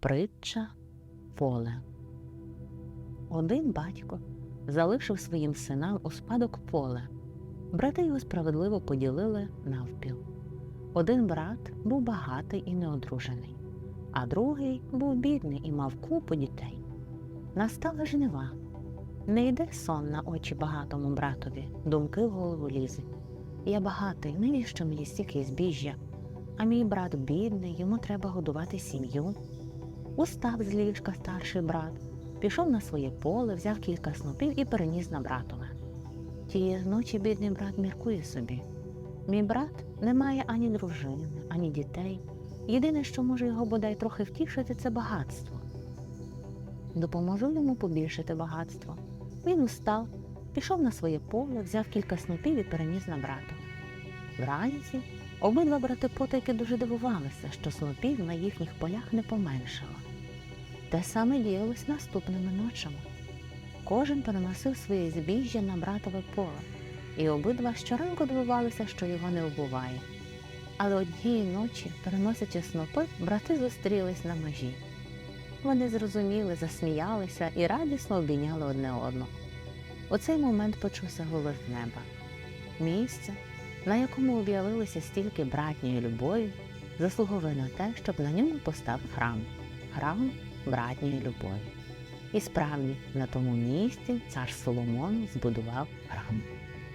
Притча поле. Один батько залишив своїм синам у спадок поле. Брати його справедливо поділили навпіл. Один брат був багатий і неодружений, а другий був бідний і мав купу дітей. Настала жнива. Не йде сон на очі багатому братові, думки в голову лізуть. Я багатий, навіщо мені стільки збіжжя? А мій брат бідний, йому треба годувати сім'ю. Устав з ліжка старший брат, пішов на своє поле, взяв кілька снопів і переніс на братове. Тієї ночі бідний брат міркує собі. Мій брат не має ані дружини, ані дітей. Єдине, що може його бодай трохи втішити, це багатство. Допоможу йому побільшити багатство. Він устав, пішов на своє поле, взяв кілька снопів і переніс на братове. Вранці обидва брати потайки дуже дивувалися, що снопів на їхніх полях не поменшало. Те саме діялось наступними ночами. Кожен переносив своє збіжжя на братове поле, і обидва щоранку дивувалися, що його не вбуває. Але однієї ночі, переносячи снопи, брати зустрілись на межі. Вони зрозуміли, засміялися і радісно обійняли одне одного. У цей момент почувся голос неба. Місце, на якому об'явилося стільки братньої любові, заслуговує на те, щоб на ньому постав храм храм братньої любові. І справді на тому місці цар Соломон збудував храм.